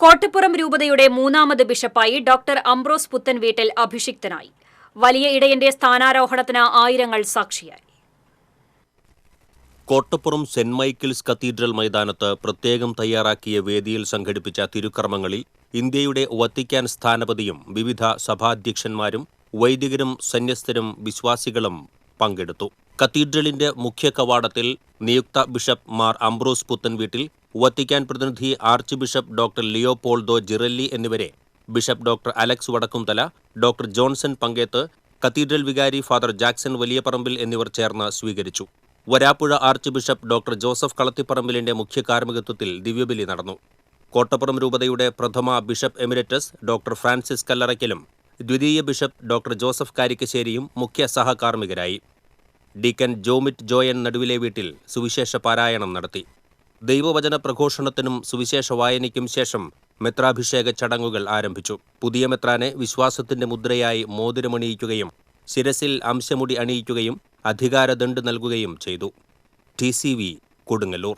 കോട്ടപ്പുറം രൂപതയുടെ മൂന്നാമത് ബിഷപ്പായി doctor Ambrose പുത്തൻ വീട്ടിൽ അഭിഷിക്തനായി. വലിയ ഇടയന്റെ സ്ഥാനാരോഹണത്തിന് ആയിരങ്ങൾ സാക്ഷിയായി. കോട്ടപ്പുറം സെന്റ് മൈക്കിൾസ് കത്തീഡ്രൽ മൈതാനത്ത് പ്രത്യേകം തയ്യാറാക്കിയ വേദിയിൽ സംഘടിപ്പിച്ച തിരുക്കർമ്മങ്ങളിൽ ഇന്ത്യയുടെ വത്തിക്കാൻ സ്ഥാനപതിയും വിവിധ സഭാധ്യക്ഷന്മാരും വൈദികരും സന്യസ്തരും വിശ്വാസികളും പങ്കെടുത്തു. കത്തീഡ്രലിന്റെ മുഖ്യ കവാടത്തിൽ നിയുക്ത bishop Mar Ambrose Puthenveettil Vatican പ്രതിനിധി archbishop doctor Leopoldo Girelli എന്നിവരെ bishop doctor Alex Vadakkumthala doctor Johnson Panketh cathedral വികാരി ഫാദർ ജാക്സൺ വലിയപറമ്പിൽ എന്നിവർ ചേർന്ന് സ്വീകരിച്ചു. Varapuzha archbishop doctor Joseph കളത്തിപ്പറമ്പിലിന്റെ മുഖ്യ കാർമ്മികത്വത്തിൽ ദിവ്യബലി നടന്നു. കോട്ടപ്പുറം രൂപതയുടെ പ്രഥമ ബിഷപ്പ് എമിരറ്റസ് ഡോക്ടർ ഫ്രാൻസിസ് കല്ലറയ്ക്കലും ദ്വിതീയ ബിഷപ്പ് ഡോക്ടർ ജോസഫ് കാരിക്കശ്ശേരിയും മുഖ്യ സഹകാർമ്മികരായി. ഡീക്കൻ ജോമിറ്റ് ജോയൻ നടുവിലെ വീട്ടിൽ സുവിശേഷ പാരായണം നടത്തി. ദൈവവചന പ്രഘോഷണത്തിനും സുവിശേഷ വായനയ്ക്കും ശേഷം മെത്രാഭിഷേക ചടങ്ങുകൾ ആരംഭിച്ചു. പുതിയ മെത്രാനെ വിശ്വാസത്തിന്റെ മുദ്രയായി മോതിരമണിയിക്കുകയും ശിരസിൽ അംശമുടി അണിയിക്കുകയും അധികാരദണ്ഡ് നൽകുകയും ചെയ്തു. ടി കൊടുങ്ങല്ലൂർ.